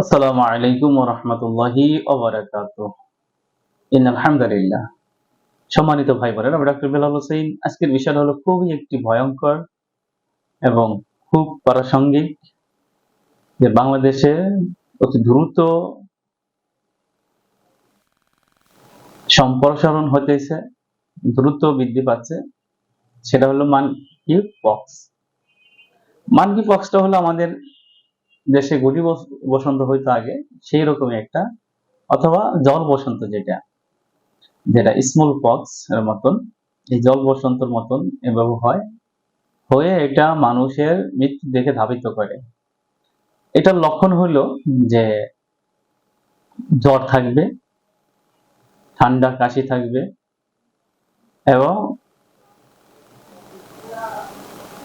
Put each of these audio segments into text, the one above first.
আসসালামু আলাইকুম ওয়া রাহমাতুল্লাহি ওয়া বারাকাতুহু। ইন্নাল হামদুলিল্লাহ সম্মানিত ভাই বোনেরা আমি ডক্টর বেলাল হোসেন। আজকের বিষয় হলো খুবই একটি ভয়ঙ্কর এবং খুব প্রাসঙ্গিক যে বাংলাদেশে অতি দ্রুত সম্প্রসারণ হতেছে দ্রুত বৃদ্ধি পাচ্ছে, সেটা হলো মানকি পক্স মানকি পক্সটা হলো আমাদের দেশে গুটি বস- বসন্ত হইতো আগে সেই রকমই একটা, অথবা জল বসন্ত যেটা যেটা স্মল পক্স এর মতন, এই জল বসন্তর মতন এভাবে হয়, হয়ে এটা মানুষের মৃত্যু দেখে ধাবিত করে। এটার লক্ষণ হলো যে জ্বর থাকবে, ঠান্ডা কাশি থাকবে, এবং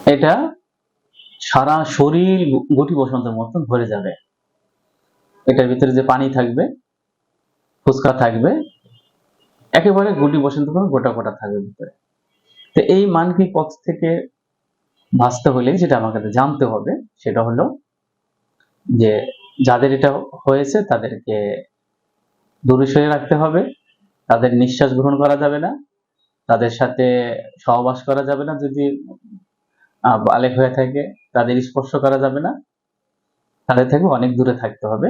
এটা সারা শরীর গুটি বসন্তের মতো ভরে যাবে। এটার ভিতরে যে পানি থাকবে ফুচকা থাকবে, একেবারে গুটি বসন্ত করে গোটা গোটা থাকবে ভিতরে। তো এই মানকি পক্স থেকে বাঁচতে হলে যেটা আমাকে জানতে হবে, সেটা হলো যে যাদের এটা হয়েছে তাদেরকে দূরে সরে রাখতে হবে, তাদের নিঃশ্বাস গ্রহণ করা যাবে না, তাদের সাথে সহবাস করা যাবে না যদি আহ, হয়ে থাকে তাদের স্পর্শ করা যাবে না। তাদের থেকে অনেক দূরে থাকতে হবে।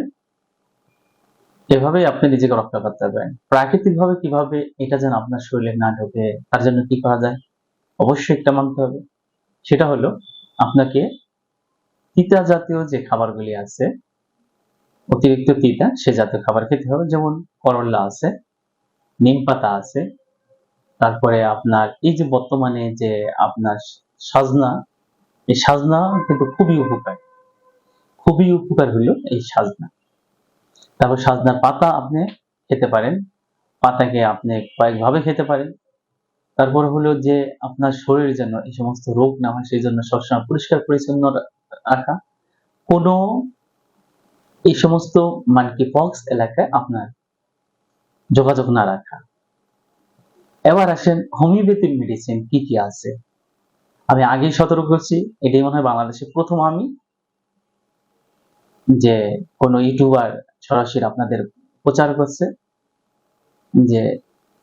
এভাবেই আপনি নিজেকে রক্ষা করতে পারবেন প্রাকৃতিক ভাবে কীভাবে এটা যেন আপনার শরীরে না ঢোকে তার জন্য কি করা যায় অবশ্যই একটা মানতে হবে। সেটা হলো আপনাকে তিতা জাতীয় যে খাবারগুলি আছে অতিরিক্ত তিতা সে জাতীয় খাবার খেতে হবে। যেমন করল্লা আছে নিম পাতা আছে তারপরে আপনার এই যে বর্তমানে যে আপনার সাজনা, এই সাজনা কিন্তু খুবই উপকার। খুবই উপকার হলো এই সাজনা। তারপর সাজনার পাতা আপনি খেতে পারেন, পাতাকে আপনি কয়েকভাবে খেতে পারেন। তারপর হলো যে আপনার শরীরের জন্য এই সমস্ত রোগ না হয়, সেই জন্য সবসময় পরিষ্কার পরিচ্ছন্ন রাখা। কোনো এই সমস্ত মানকি পক্স এলাকায় আপনার যোগাযোগ না রাখা। এবার আসেন হোমিওপ্যাথিক মেডিসিন কি কি আছে? আমি আগেই সতর্ক করছি, এটাই মনে হয় বাংলাদেশে প্রথম আমি যে কোনো ইউটিউবার সরাসরি আপনাদের প্রচার করছে, যে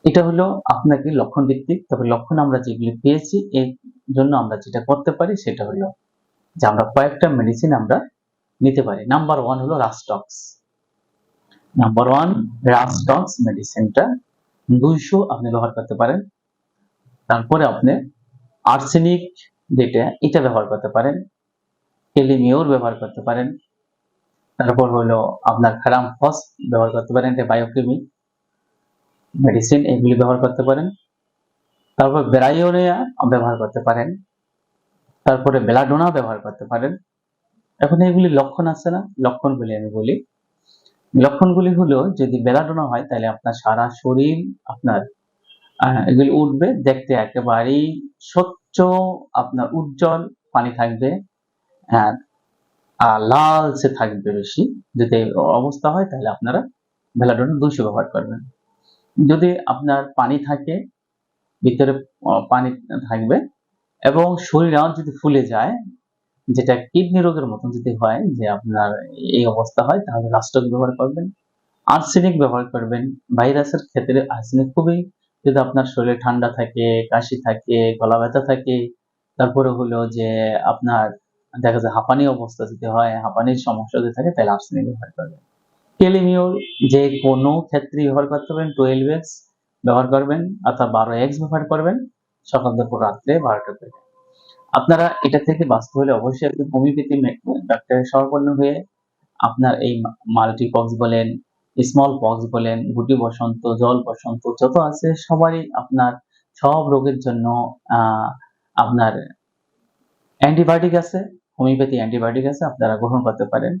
এটা হলো আপনাকে লক্ষণ ভিত্তিক, তবে লক্ষণ আমরা যেগুলি পেয়েছি এই জন্য আমরা যেটা করতে পারি সেটা হলো যে আমরা কয়েকটা মেডিসিন আমরা নিতে পারি। নাম্বার ওয়ান হলো রাস্টক্স নাম্বার ওয়ান রাস্টক্স মেডিসিনটা দুইশো আপনি ব্যবহার করতে পারেন। তারপরে আপনি আর্সেনিক যেটা, এটা ব্যবহার করতে পারেন। এলিমিওর ব্যবহার করতে পারেন। তারপর হলো আপনার খারাম ফস ব্যবহার করতে পারেন, এটা বায়োকেমি মেডিসিন এগুলি ব্যবহার করতে পারেন। তারপর বেরাইওনিয়া ব্যবহার করতে পারেন। তারপরে বেলাডোনা ব্যবহার করতে পারেন। এখন এগুলি লক্ষণ আছে না? লক্ষণগুলি আমি বলি। লক্ষণগুলি হলো, যদি বেলাডোনা হয়, তাহলে আপনার সারা শরীর আপনার এগুলি উঠবে, দেখতে একেবারেই স্বচ্ছ, আপনার উজ্জ্বল, পানি থাকবে হ্যাঁ আর লালচে থাকবে বেশি। যদি অবস্থা হয়, তাহলে আপনারা বেলাডোনা দুশো ব্যবহার করবেন। যদি আপনার পানি থাকে, ভিতরে পানি থাকবে, এবং শরীর আবার যদি ফুলে যায়, যেটা কিডনি রোগের মতন যদি হয়, যে আপনার এই অবস্থা হয়, তাহলে রাষ্ট্রক ব্যবহার করবেন। আর্সেনিক ব্যবহার করবেন। ভাইরাসের ক্ষেত্রে আর্সেনিক খুবই যদি আপনার শরীরে ঠান্ডা থাকে, কাশি থাকে, গলা ব্যথা থাকে, তারপরে হলো যে আপনার দেখা যায় হাঁপানি অবস্থা যদি হয়, হাঁপানির সমস্যা যদি থাকে, তাহলে আর্সেনিক ব্যবহার করবেন। টেলিমিওর যে কোনো ক্ষেত্রে ব্যবহার করতে পারেন টুয়েলভ এক্স ব্যবহার করবেন অর্থাৎ বারো এক্স ব্যবহার করবেন, সকাল দুপুর রাত্রে বারোটা থেকে। আপনারা এটা থেকে বাঁচতে হলে অবশ্যই একজন হোমিওপ্যাথি ডাক্তারের শরণাপন্ন হয়ে আপনার এই মাল্টিপক্স বলেন স্মল পক্স বলেন, গুটি বসন্ত, জল বসন্ত, যত আছে সবারই আপনার সব রোগের জন্য আপনার অ্যান্টিবায়োটিক আছে হোমিওপ্যাথি অ্যান্টিবায়োটিক আছে, আপনারা গ্রহণ করতে পারেন,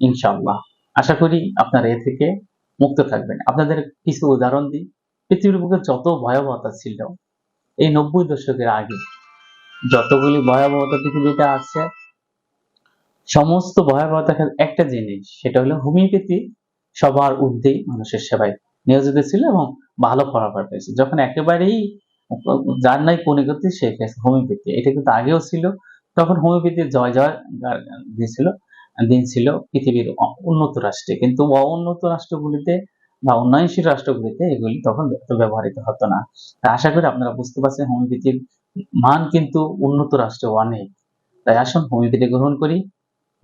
ইনশাআল্লাহ। আশা করি আপনারা এ থেকে মুক্ত থাকবেন। আপনাদের কিছু উদাহরণ দিই। পৃথিবীর বুকে যত ভয়াবহতা ছিল, এই নব্বই দশকের আগে, যতগুলি ভয়াবহতা পৃথিবীতে আছে, সমস্ত ভয়াবহতার একটা জিনিস, সেটা হলো হোমিওপ্যাথি সবার ঊর্ধ্বেই মানুষের সেবায় নিয়োজিত ছিল এবং ভালো ফলাফল পেয়েছে। যখন একেবারেই যার নাই কোনে করতে সে পেয়েছে হোমিওপ্যাথি। এটা কিন্তু আগেও ছিল। তখন হোমিওপ্যাথির জয় জয় দিয়েছিল দিন ছিল পৃথিবীর উন্নত রাষ্ট্রে। কিন্তু উন্নত রাষ্ট্রগুলিতে বা উন্নয়নশীল রাষ্ট্রগুলিতে এগুলি তখন ব্যবহৃত হতো না। আশা করি আপনারা বুঝতে পারছেন, হোমিওপ্যাথির মান কিন্তু উন্নত রাষ্ট্রে অনেক। তাই আসুন হোমিওপ্যাথি গ্রহণ করি,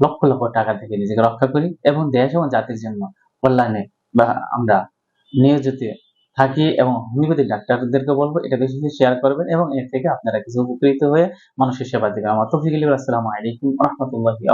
লক্ষ লক্ষ টাকা থেকে নিজেকে রক্ষা করি এবং দেশ এবং জাতির জন্য কল্যাণে বা আমরা নিয়োজিত থাকি এবং হোমিওপ্যাথি ডাক্তারদেরকে বলব, এটা বেশি বেশি শেয়ার করবেন এবং এর থেকে আপনারা কিছু উপকৃত হয়ে মানুষের সেবা দেবেন। আমার তফিক আসসালামু আলাইকুম রহমতুল্লাহি